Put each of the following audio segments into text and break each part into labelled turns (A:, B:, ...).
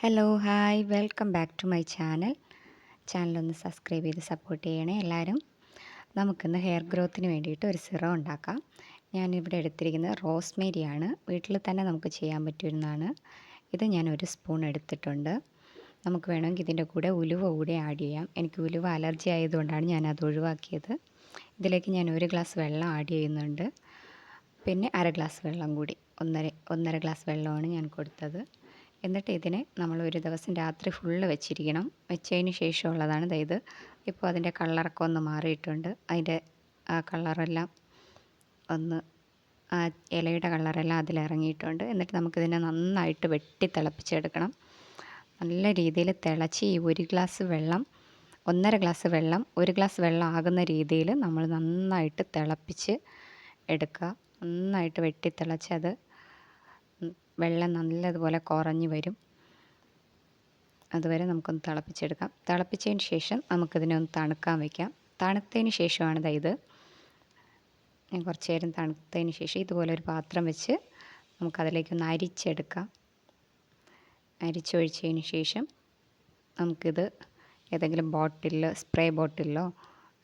A: Hello hi welcome back to my channel ചാനലൊന്ന് subscribe ചെയ്ത് support ചെയ്യണേ എല്ലാവരും നമുക്കിന്ന് ഹെയർ ഗ്രോത്തിന് വേണ്ടിയിട്ട് ഒരു സിറം ഉണ്ടാക്കാം. ഞാനിവിടെ എടുത്തിരിക്കുന്നത് റോസ്മേരിയാണ് വീട്ടിൽ തന്നെ നമുക്ക് ചെയ്യാൻ പറ്റുന്നതാണ്. ഇത് ഞാൻ ഒരു സ്പൂൺ എടുത്തിട്ടുണ്ട്. നമുക്ക് വേണമെങ്കിൽ ഇതിന്റെ കൂടെ ഉലുവ കൂടെ ആഡ് ചെയ്യാം. എനിക്ക് ഉലുവ അലർജി ആയതുകൊണ്ടാണ് ഞാൻ അത് ഒഴിവാക്കിയത്. ഇതിലേക്ക് ഞാൻ ഒരു ഗ്ലാസ് വെള്ളം ആഡ് ചെയ്യുന്നുണ്ട്. പിന്നെ അര ഗ്ലാസ് വെള്ളം കൂടി. ഒന്നര ഒന്നര ഗ്ലാസ് വെള്ളമാണ് ഞാൻ കൊടുത്തത്. എന്നിട്ട് ഇതിനെ നമ്മൾ ഒരു ദിവസം രാത്രി ഫുള്ള് വെച്ചിരിക്കണം. വെച്ചതിന് ശേഷമുള്ളതാണ് ഇത്. ഇപ്പോൾ അതിന്റെ കളറൊക്കെ ഒന്ന് മാറിയിട്ടുണ്ട്. അതിന്റെ ആ കളറെല്ലാം ഒന്ന് ആ ഇലയുടെ കളറെല്ലാം അതിലിറങ്ങിയിട്ടുണ്ട്. എന്നിട്ട് നമുക്കിതിനെ നന്നായിട്ട് വെട്ടി തിളപ്പിച്ചെടുക്കണം. നല്ല രീതിയിൽ തിളച്ച് ഈ ഒരു ഗ്ലാസ് വെള്ളം ഒന്നര ഗ്ലാസ് വെള്ളം ഒരു ഗ്ലാസ് വെള്ളം ആകുന്ന രീതിയിൽ നമ്മൾ നന്നായിട്ട് തിളപ്പിച്ച് എടുക്കുക. നന്നായിട്ട് വെട്ടി തിളച്ചത് വെള്ളം നല്ലതുപോലെ കുറഞ്ഞ് വരും. അതുവരെ നമുക്കൊന്ന് തിളപ്പിച്ചെടുക്കാം. തിളപ്പിച്ചതിന് ശേഷം നമുക്കിതിനെ ഒന്ന് തണുക്കാൻ വയ്ക്കാം തണുത്തതിന് ശേഷമാണ് ഇത്. ഞാൻ കുറച്ച് നേരം തണുത്തതിന് ശേഷം ഇതുപോലെ ഒരു പാത്രം വെച്ച് നമുക്കതിലേക്കൊന്ന് അരിച്ചെടുക്കാം. അരിച്ചൊഴിച്ചതിന് ശേഷം നമുക്കിത് ഏതെങ്കിലും ബോട്ടിലിൽ സ്പ്രേ ബോട്ടിലോ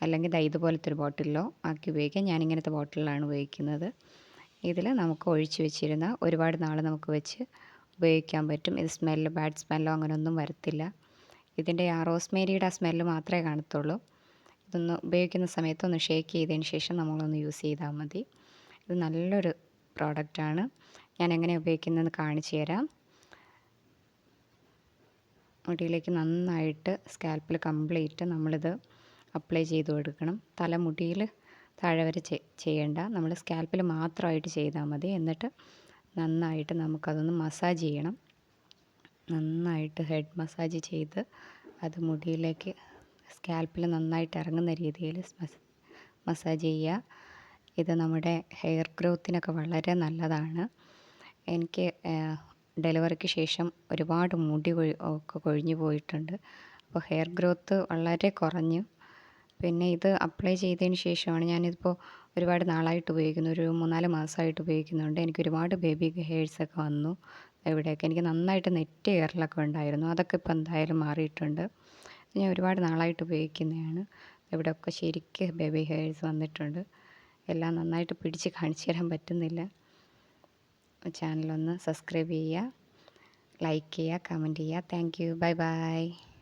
A: അല്ലെങ്കിൽ ഇതുപോലത്തെ ഒരു ബോട്ടിലോ ആക്കി ഉപയോഗിക്കാം. ഞാനിങ്ങനത്തെ ബോട്ടിലാണ് ഉപയോഗിക്കുന്നത്. ഇതിൽ നമുക്ക് ഒഴിച്ച് വെച്ചിരുന്ന ഒരുപാട് നാൾ നമുക്ക് വെച്ച് ഉപയോഗിക്കാൻ പറ്റും. ഇത് സ്മെല്ല് ബാഡ് സ്മെല്ലോ അങ്ങനെയൊന്നും വരത്തില്ല. ഇതിന്റെ ആ റോസ്മേരിയുടെ ആ സ്മെല്ല് മാത്രമേ കാണത്തുള്ളൂ. ഇതൊന്ന് ഉപയോഗിക്കുന്ന സമയത്ത് ഒന്ന് ഷേക്ക് ചെയ്തതിന് ശേഷം നമ്മളൊന്ന് യൂസ് ചെയ്താൽ മതി. ഇത് നല്ലൊരു പ്രോഡക്റ്റാണ് ഞാൻ എങ്ങനെ ഉപയോഗിക്കുന്നതെന്ന് കാണിച്ചു തരാം. മുടിയിലേക്ക് നന്നായിട്ട് സ്കാൽപ്പിൽ കംപ്ലീറ്റ് നമ്മളിത് അപ്ലൈ ചെയ്ത് കൊടുക്കണം. തലമുടിയിൽ താഴെ വരെ ചെയ്യേണ്ട. നമ്മൾ സ്കാൽപ്പിൽ മാത്രമായിട്ട് ചെയ്താൽ മതി. എന്നിട്ട് നന്നായിട്ട് നമുക്കതൊന്ന് മസാജ് ചെയ്യണം. നന്നായിട്ട് ഹെഡ് മസാജ് ചെയ്ത് അത് മുടിയിലേക്ക് സ്കാൽപ്പിൽ നന്നായിട്ട് ഇറങ്ങുന്ന രീതിയിൽ മസാജ് ചെയ്യുക. ഇത് നമ്മുടെ ഹെയർ ഗ്രോത്തിനൊക്കെ വളരെ നല്ലതാണ്. എനിക്ക് ഡെലിവറിക്ക് ശേഷം ഒരുപാട് മുടി ഒക്കെ കൊഴിഞ്ഞു പോയിട്ടുണ്ട്. അപ്പോൾ ഹെയർ ഗ്രോത്ത് വളരെ കുറഞ്ഞു. പിന്നെ ഇത് അപ്ലൈ ചെയ്തതിന് ശേഷമാണ് ഞാനിതിപ്പോൾ ഒരുപാട് നാളായിട്ട് ഉപയോഗിക്കുന്നു. ഒരു മൂന്നാൽ മാസമായിട്ട് ഉപയോഗിക്കുന്നുണ്ട്. എനിക്ക് ഒരുപാട് ബേബി ഹെയർസ് ഒക്കെ വന്നു ഇവിടെയൊക്കെ. എനിക്ക് നന്നായിട്ട് നെറ്റ് ഹെയറിലൊക്കെ ഉണ്ടായിരുന്നു. അതൊക്കെ ഇപ്പോൾ എന്തായാലും മാറിയിട്ടുണ്ട്. ഞാൻ ഒരുപാട് നാളായിട്ട് ഉപയോഗിക്കുന്നതാണ്. ഇവിടെയൊക്കെ ശരിക്ക് ബേബി ഹെയർസ് വന്നിട്ടുണ്ട്. എല്ലാം നന്നായിട്ട് പിടിച്ച് കാണിച്ചു തരാൻ പറ്റുന്നില്ല. ചാനലൊന്ന് സബ്സ്ക്രൈബ് ചെയ്യുക ലൈക്ക് ചെയ്യുക കമന്റ് ചെയ്യുക. Thank you bye bye